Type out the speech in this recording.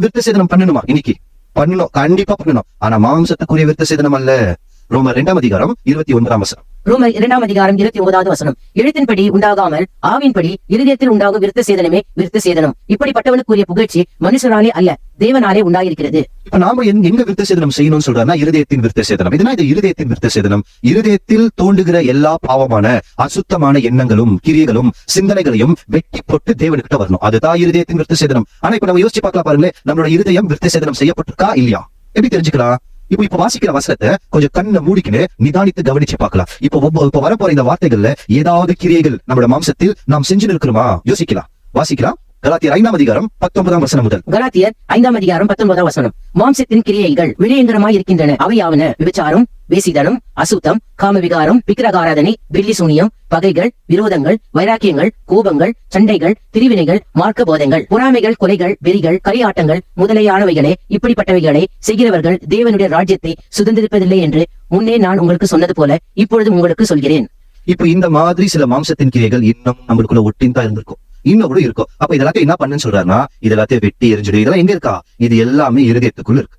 விருத்த சேதனம் பண்ணணுமா இன்னைக்கு? பண்ணணும். கண்டிப்பா பண்ணணும். ஆனா மாம்சத்துக்குரிய விருத்த சேதனம் அல்ல. ரோமர் இரண்டாம் அதிகாரம் இருபத்தி ஒன்பதாம் வசனம். ரூமர் இரண்டாம் அதிகாரம் இருபத்தி ஒன்பதாவது வசனம். எழுத்தின்படி உண்டாகாமல் ஆவின்படி இருதயத்தில் உண்டாகும் விருத்த சேதனமே விருத்த சேதனம். இப்படிப்பட்டவனுக்குரிய புகழ்ச்சி மனுஷராலே அல்ல தேவனாலே உண்டாயிருக்கிறது. இப்ப நாம எங்க எங்க விருத்த சேதனம் செய்யணும்னு சொல்றாருன்னா இருதயத்தின் விருத்த சேதனம். இதனா இது இருதயத்தின் விருத்த சேதனம். இருதயத்தில் தோண்டுகிற எல்லா பாவமான அசுத்தமான எண்ணங்களும் கிரியைகளும் சிந்தனைகளையும் வெட்டி போட்டு தேவனுக்கிட்ட வரணும். அதுதான் இருதயத்தின் விருத்த சேதனம். ஆனா இப்ப நம்ம யோசிச்சு பார்க்கலாம் பாருங்களேன் நம்மளோட இருதயம் விருத்த சேதனம் செய்யப்பட்டிருக்கா இல்லையா? எப்படி தெரிஞ்சுக்கலாம்? இப்போ இப்ப வாசிக்கிற வசனத்தை கொஞ்சம் கண்ணை மூடிக்கின்னு நிதானித்து கவனிச்சு பார்க்கலாம். இப்போ இப்ப வரப்போற இந்த வார்த்தைகள்ல ஏதாவது கிரியைகள் நம்மளோட மாம்சத்தில் நாம் செஞ்சு நிற்கிறோமா யோசிக்கலாம். வாசிக்கலாம். கலாத்தியர் ஐந்தாம் அதிகாரம் பத்தொன்பதாம் வசனம் முதல். கலாத்தியர் ஐந்தாம் அதிகாரம் பத்தொன்பதாம் வசனம். மாம்சத்தின் கிரியைகள் விடயங்கரமாய் இருக்கின்றன. அவையாவன விபச்சாரம் வேசிதனம் அசுத்தம் காமவிகாரம் விக்கிரகாராதனை வெள்ளி சூனியம் பகைகள் விரோதங்கள் வைராக்கியங்கள் கோபங்கள் சண்டைகள் பிரிவினைகள் மார்க்க போதங்கள் பொறாமைகள் கொலைகள் வெறிகள் கரியாட்டங்கள் முதலையானவைகளே இப்படிப்பட்டவைகளை செய்கிறவர்கள் தேவனுடைய ராஜ்யத்தை சுதந்திரிப்பதில்லை என்று முன்னே நான் உங்களுக்கு சொன்னது போல இப்பொழுது உங்களுக்கு சொல்கிறேன். இப்போ இந்த மாதிரி சில மாம்சத்தின் கிரியைகள் இன்னும் நம்மளுக்குள்ள ஒட்டின் தான் இருந்திருக்கும். இன்னும் கூட இருக்கும். அப்ப இதெல்லாத்தையும் என்ன பண்ணுன்னு சொல்றாருன்னா இது எல்லாத்தையும் வெட்டி எரிஞ்சிடும் இதெல்லாம் எங்க இருக்கா? இது எல்லாமே இருதயத்துக்குள்ள இருக்கு.